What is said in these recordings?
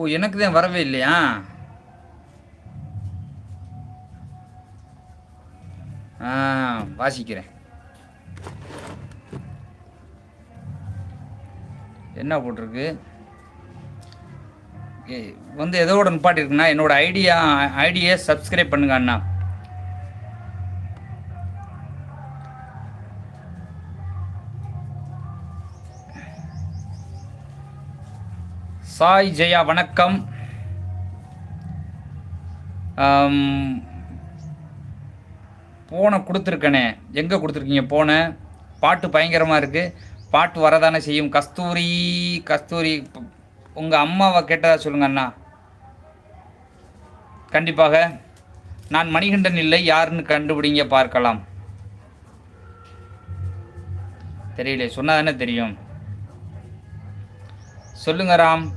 ஓ எனக்கு தான் வரவே இல்லையா? ஆ வாசிக்கிறேன். என்ன போட்டிருக்கு? ஏய், வந்து எதோட நிப்பாட்டிருக்குன்னா என்னோட ஐடியா ஐடியை சப்ஸ்கிரைப் பண்ணுங்க அண்ணா. சாய் ஜெயா வணக்கம். போனை கொடுத்துருக்கனே. எங்கே கொடுத்துருக்கீங்க போனை? பாட்டு பயங்கரமாக இருக்குது பாட்டு வரதானே செய்யும். கஸ்தூரி கஸ்தூரி உங்கள் அம்மாவை கேட்டதா சொல்லுங்க அண்ணா. கண்டிப்பாக. நான் மணிகண்டன் இல்லை. யாருன்னு கண்டுபிடிங்க பார்க்கலாம். தெரியல சொன்னா தானே தெரியும். சொல்லுங்க ராம்.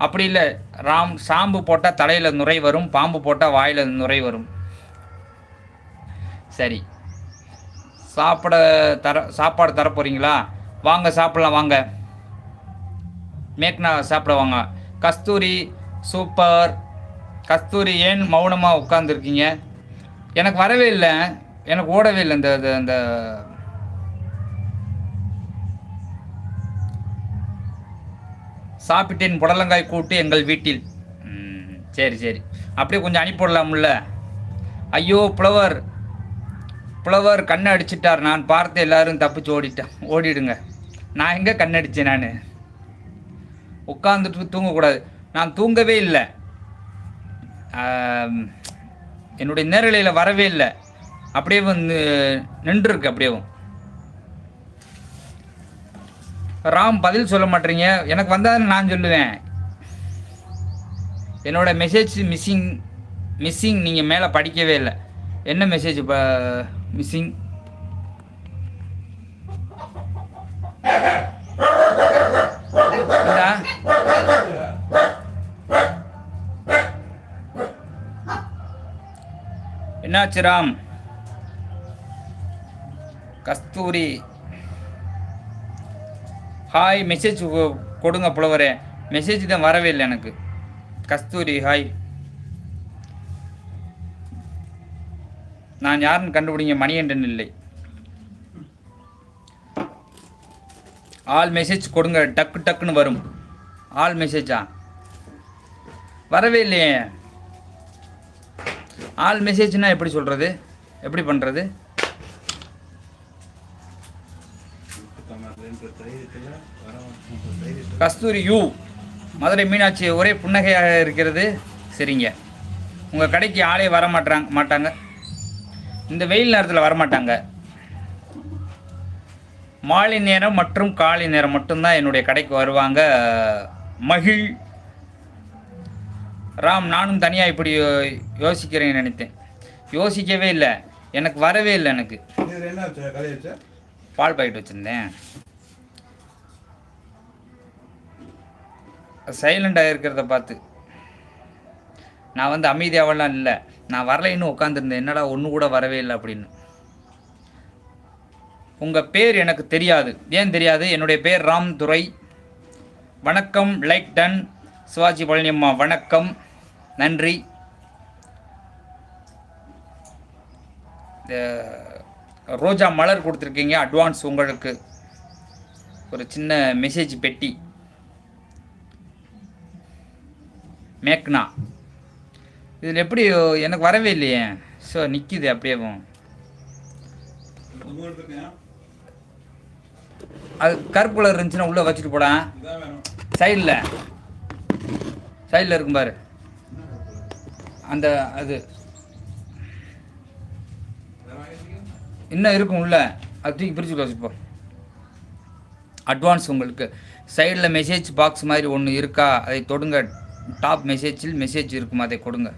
அப்படி இல்லை ராம் சாம்பு போட்டால் தலையில் நுரை வரும் பாம்பு போட்டால் வாயில் நுரை வரும். சரி. சாப்பிட தர சாப்பாடு தர போகிறீங்களா வாங்க சாப்பிடலாம் வாங்க. மேக்னா சாப்பிட வாங்க. கஸ்தூரி சூப்பர். கஸ்தூரி ஏன் மௌனமாக உட்காந்துருக்கீங்க எனக்கு வரவே இல்லை. எனக்கு ஓடவே இல்லை இந்த இந்த- சாப்பிட்டேன் புடலங்காய் கூட்டு எங்கள் வீட்டில். சரி சரி. அப்படியே கொஞ்சம் அனுப்பிவிடலாம்ல ஐயோ புலவர். புலவர் கண்ணை அடிச்சிட்டார். நான் பார்த்து எல்லாரும் தப்பிச்சு ஓடிட்டேன் ஓடிடுங்க. நான் எங்கே கண்ணடிச்சேன் நான்? உட்காந்துட்டு தூங்கக்கூடாது. நான் தூங்கவே இல்லை. என்னுடைய நேரலையில் வரவே இல்லை. அப்படியே வந்து நின்றுருக்கு அப்படியேவும் ராம் பதில் சொல்ல மாட்டீங்க. எனக்கு வந்தால் நான் சொல்லுவேன். என்னோட மெசேஜ் மிஸ்ஸிங் மிஸ்ஸிங் நீங்கள் மேலே படிக்கவே இல்லை. என்ன மெசேஜ் இப்போ மிஸ்ஸிங் என்னாச்சு ராம்? கஸ்தூரி ஹாய் மெசேஜ் கொடுங்க புலவரே. மெசேஜ் தான் வரவே இல்லை எனக்கு. கஸ்தூரி ஹாய் நான் யாருன்னு கண்டுபிடிங்க மணிகண்டன் இல்லை. ஆல் மெசேஜ் கொடுங்க டக்கு டக்குன்னு வரும். ஆல் மெசேஜா வரவே இல்லையே. ஆல் மெசேஜ்னால் எப்படி சொல்கிறது எப்படி பண்ணுறது கஸ்தூரி யூ மதுரை மீனாட்சி ஒரே புன்னகையாக இருக்கிறது. சரிங்க. உங்கள் கடைக்கு ஆளே வர மாட்டாங்க மாட்டாங்க. இந்த வெயில் நேரத்தில் வர மாட்டாங்க மாலை நேரம் மற்றும் காலை நேரம் மட்டும்தான் என்னுடைய கடைக்கு வருவாங்க. மகிழ். ராம் நானும் தனியாக இப்படி யோசிக்கிறேன்னு நினைத்தேன். யோசிக்கவே இல்லை. எனக்கு வரவே இல்லை எனக்கு? பால் பாக்கெட் வச்சுருந்தேன். சைலண்டாக இருக்கிறத பார்த்து. நான் வந்து அமைதியாகலாம் இல்லை. நான் வரலைன்னு உட்காந்துருந்தேன் என்னடா ஒன்று கூட வரவே இல்லை அப்படின்னு. உங்கள் பேர் எனக்கு தெரியாது. ஏன் தெரியாது? என்னுடைய பேர் ராம் துரை. வணக்கம் லைக் டன். சிவாஜி பழனியம்மா வணக்கம். நன்றி. ரோஜா மலர் கொடுத்துருக்கீங்க அட்வான்ஸ் உங்களுக்கு. ஒரு சின்ன மெசேஜ் பெட்டி. மேக்னா. இதில் எப்படி எனக்கு வரவே இல்லையே. ஸோ நிற்கிது அப்படியேவும் அது கருப்பு கலர் இருந்துச்சுன்னா உள்ளே வச்சுட்டு போடா. சைடில். சைடில் இருக்கும் பாரு. அந்த அது. இன்னும் இருக்கும் உள்ள. அது தூக்கி பிரித்து வச்சுப்போம் அட்வான்ஸ் உங்களுக்கு. சைடில் மெசேஜ் பாக்ஸ் மாதிரி ஒன்று இருக்கா? அதை தொடுங்க. டாப் மெசேஜில் மெசேஜ் இருக்கும் அதை கொடுங்க.